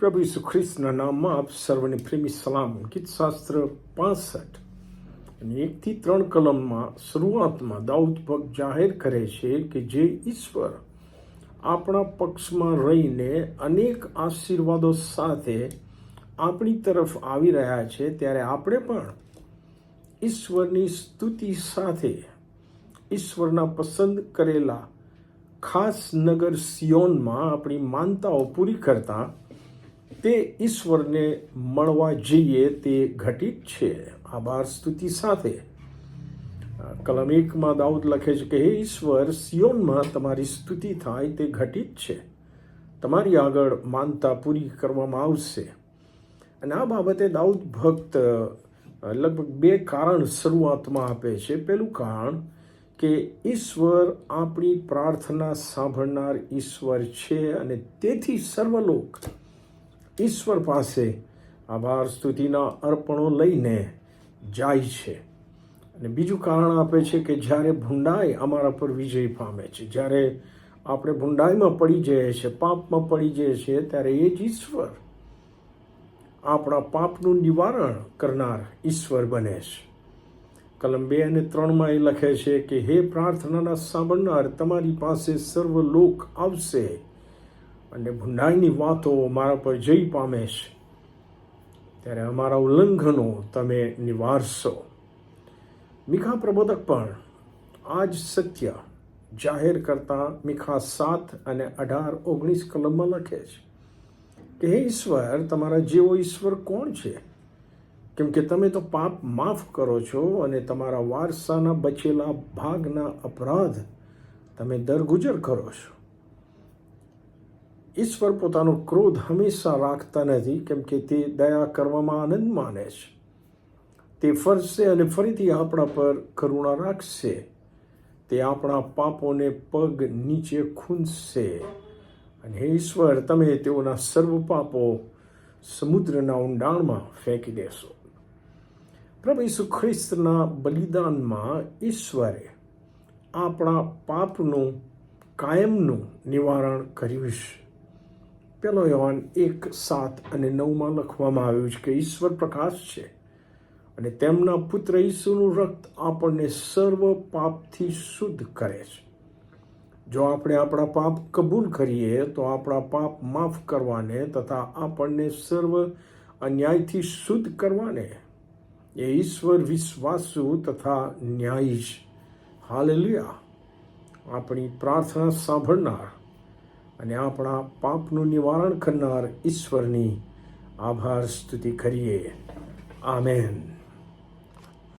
પ્રભુ ઈસુ ખ્રિસ્તના નામમાં આપ સર્વને પ્રેમી સલામ. ગીતશાસ્ત્ર પાસઠ. અને એકથી ત્રણ કલમમાં શરૂઆતમાં દાઉદ ભક્ત જાહેર કરે છે કે જે ઈશ્વર આપણા પક્ષમાં રહીને અનેક આશીર્વાદો સાથે આપણી તરફ આવી રહ્યા છે, ત્યારે આપણે પણ ઈશ્વરની સ્તુતિ સાથે ઈશ્વરના પસંદ કરેલા ખાસ નગર સિયોનમાં આપણી માનતાઓ પૂરી કરતા તે ઈશ્વરને મળવા જઈએ તે ઘટિત છે. આભાર સ્તુતિ સાથે કલમ એકમાં દાઉદ લખે છે કે, હે ઈશ્વર, સિયોનમાં તમારી સ્તુતિ થાય તે ઘટિત છે. તમારી આગળ માનતા પૂરી કરવામાં આવશે. અને આ બાબતે દાઉદ ભક્ત લગભગ બે કારણ શરૂઆતમાં આપે છે. પહેલું કારણ કે ઈશ્વર આપણી પ્રાર્થના સાંભળનાર ઈશ્વર છે અને તેથી સર્વલોક ઈશ્વર પાસે આભાર, સ્તુતિના અર્પણો લઈને જાય છે. અને બીજું કારણ આપે છે કે જ્યારે ભૂંડાઈ અમારા પર વિજય પામે છે, જ્યારે આપણે ભૂંડાઈમાં પડી જઈએ છીએ, પાપમાં પડી જઈએ છીએ, ત્યારે એ જ ઈશ્વર આપણા પાપનું નિવારણ કરનાર ઈશ્વર બને છે. કલમ બે અને ત્રણમાં એ લખે છે કે, હે પ્રાર્થનાના સાંભળનાર, તમારી પાસે સર્વ લોક આવશે. અને ભૂંડાઈની વાતો મારા પર જઈ પામે છે. ત્યારે અમારા ઉલ્લંઘનો તમે નિવારશો. મીખા પ્રબોધક પણ આ જ સત્ય જાહેર કરતા મીખા સાત અને અઢાર ઓગણીસ કલમમાં લખે છે. કે હે ઈશ્વર, તમારા જેવો ઈશ્વર કોણ છે? કેમ કે તમે તો પાપ માફ કરો છો અને તમારા વારસાના બચેલા ભાગના અપરાધ તમે દરગુજર કરો છો. ઈશ્વર પોતાનો ક્રોધ હંમેશા રાખતા નથી, કેમ કે તે દયા કરવામાં આનંદ માને છે. તે ફરશે અને ફરીથી આપણા પર કરુણા રાખશે. તે આપણા પાપોને પગ નીચે ખૂંદશે. અને હે ઈશ્વર, તમે તેઓના સર્વ પાપો સમુદ્રના ઊંડાણમાં ફેંકી દેશો. પ્રભુ ઈસુ ખ્રિસ્તના બલિદાનમાં ઈશ્વરે આપણા પાપનું કાયમનું નિવારણ કર્યું છે. પેલો યવાન એક સાત અને નવમાં લખવામાં આવ્યું છે કે ઈશ્વર પ્રકાશ છે અને તેમના પુત્ર ઈસુનું રક્ત આપણને સર્વ પાપથી શુદ્ધ કરે છે. જો આપણે આપણા પાપ કબૂલ કરીએ તો આપણા પાપ માફ કરવાને તથા આપણને સર્વ અન્યાયથી શુદ્ધ કરવાને એ ઈશ્વર વિશ્વાસુ તથા ન્યાયી હાલેલુયા. આપણી પ્રાર્થના સાંભળનાર અને આપણા પાપનું નિવારણ કરનાર ઈશ્વરની આભાર સ્તુતિ કરીએ. આમેન.